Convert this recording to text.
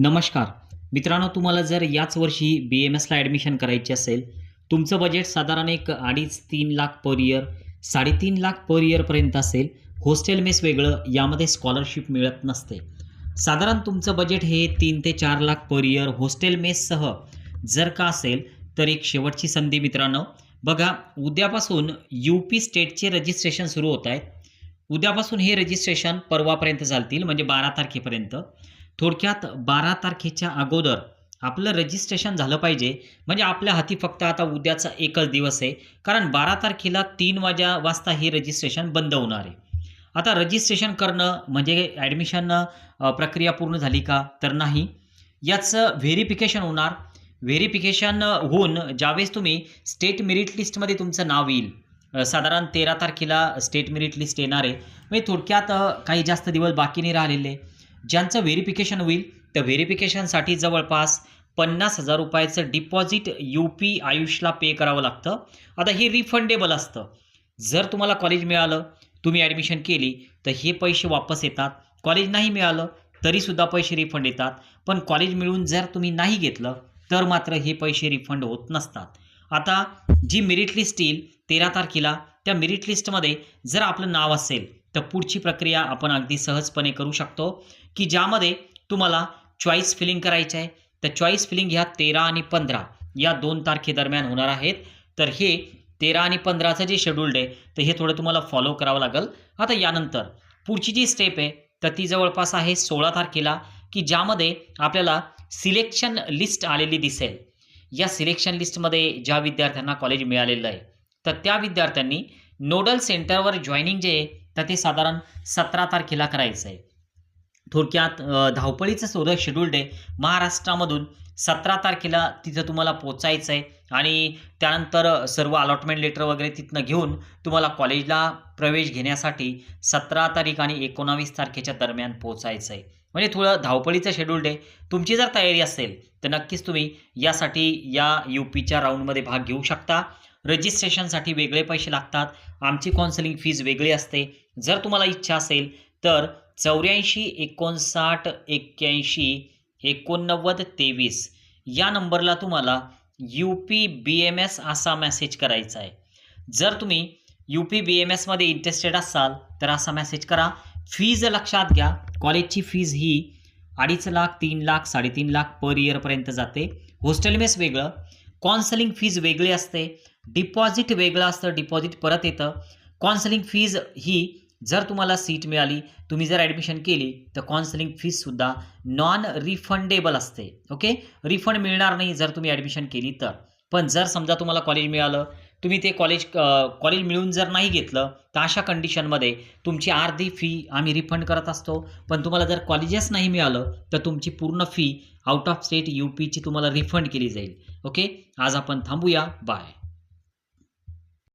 नमस्कार. मित्रांनो तुम्हाला जर याच वर्षी बी एम एसला ॲडमिशन करायची असेल तुमचं बजेट साधारण एक अडीच तीन लाख पर इयर साडेतीन लाख पर इयरपर्यंत असेल हॉस्टेल मेस वेगळं यामध्ये स्कॉलरशिप मिळत नसते. साधारण तुमचं बजेट हे तीन ते चार लाख पर इयर हॉस्टेल मेससह जर का असेल तर एक शेवटची संधी मित्रांनो. बघा उद्यापासून यू पी स्टेटचे रजिस्ट्रेशन सुरू होत आहेत. उद्यापासून हे रजिस्ट्रेशन परवापर्यंत चालतील म्हणजे बारा तारखेपर्यंत. थोडक्यात बारा तारखेच्या अगोदर आपलं रजिस्ट्रेशन झालं पाहिजे. म्हणजे आपल्या हाती फक्त आता उद्याचा एकच दिवस आहे. कारण बारा तारखेला तीन वाजा वाजता हे रजिस्ट्रेशन बंद होणार आहे. आता रजिस्ट्रेशन करणं म्हणजे ॲडमिशन प्रक्रिया पूर्ण झाली का? तर नाही. याचं व्हेरिफिकेशन होणार. व्हेरिफिकेशन होऊन ज्यावेळेस तुम्ही स्टेट मेरिट लिस्टमध्ये तुमचं नाव येईल. साधारण तेरा तारखेला स्टेट मेरिट लिस्ट येणार आहे. म्हणजे थोडक्यात काही जास्त दिवस बाकी नाही राहिलेले. ज्यांचं व्हेरिफिकेशन होईल त्या व्हेरिफिकेशनसाठी जवळपास पन्नास हजार रुपयाचं डिपॉझिट यू पी आयुषला पे करावं लागतं. आता हे रिफंडेबल असतं. जर तुम्हाला कॉलेज मिळालं तुम्ही ॲडमिशन केली तर हे पैसे वापस येतात. कॉलेज नाही मिळालं तरीसुद्धा पैसे रिफंड येतात. पण कॉलेज मिळून जर तुम्ही नाही घेतलं तर मात्र हे पैसे रिफंड होत नसतात. आता जी मेरिट लिस्ट येईल तेरा तारखेला त्या मेरिट लिस्टमध्ये जर आपलं नाव असेल तर पुढची प्रक्रिया आपण अगदी सहजपणे करू शकतो की ज्यामध्ये तुम्हाला चॉईस फिलिंग करायचं आहे. तर चॉईस फिलिंग ह्या तेरा आणि पंधरा या दोन तारखेदरम्यान होणार आहेत. तर हे तेरा आणि पंधराचं जे शेड्यूल्ड आहे तर हे थोडं तुम्हाला फॉलो करावं लागेल. आता यानंतर पुढची जी स्टेप आहे तर ती जवळपास आहे सोळा तारखेला की ज्यामध्ये आपल्याला सिलेक्शन लिस्ट आलेली दिसेल. या सिलेक्शन लिस्टमध्ये ज्या विद्यार्थ्यांना कॉलेज मिळालेलं आहे तर त्या विद्यार्थ्यांनी नोडल सेंटरवर जॉईनिंग जे आहे तर ते साधारण सतरा तारखेला करायचं आहे थोडक्यात धावपळीचं सोडं शेड्यूल्ड आहे. महाराष्ट्रामधून सतरा तारखेला तिथं तुम्हाला पोचायचं आहे आणि त्यानंतर सर्व अलॉटमेंट लेटर वगैरे तिथनं घेऊन तुम्हाला कॉलेजला प्रवेश घेण्यासाठी सतरा तारीख आणि एकोणावीस तारखेच्या दरम्यान पोचायचं आहे म्हणजे थोडं धावपळीचं शेड्यूल्ड आहे. तुमची जर तयारी असेल तर नक्कीच तुम्ही यासाठी या यू पीच्या राऊंडमध्ये भाग घेऊ शकता. रजिस्ट्रेशनसाठी वेगळे पैसे लागतात. आमची काउन्सिलिंग फीज वेगळी असते. जर तुम्हाला इच्छा असेल तर चौऱ्याऐंशी एकोणसाठ एक्क्याऐंशी एकोणनव्वद तेवीस या नंबरला तुम्हाला U P B M S असा मेसेज करायचा आहे. जर तुम्ही यू पी बी एम एसमध्ये इंटरेस्टेड असाल तर असा मेसेज करा. फीज लक्षात घ्या. कॉलेजची फीज ही अडीच लाख तीन लाख साडेतीन लाख पर इयरपर्यंत जाते. हॉस्टेल मेस वेगळं. कॉन्सलिंग फीज वेगळी असते. डिपॉझिट वेगळं असतं. डिपॉझिट परत येतं. कॉन्सलिंग फीज ही जर तुम्हाला सीट मिळाली तुम्ही जर ॲडमिशन केली तर काउन्सिलिंग फीजसुद्धा नॉन रिफंडेबल असते ओके रिफंड मिळणार नाही जर तुम्ही ॲडमिशन केली तर. पण जर समजा तुम्हाला कॉलेज मिळालं तुम्ही ते कॉलेज कॉलेज मिळून जर नाही घेतलं तर अशा कंडिशनमध्ये तुमची अर्धी फी आम्ही रिफंड करत असतो. पण तुम्हाला जर कॉलेजेस नाही मिळालं तर तुमची पूर्ण fee out of state U पीची तुम्हाला रिफंड केली जाईल ओके आज आपण थांबूया. बाय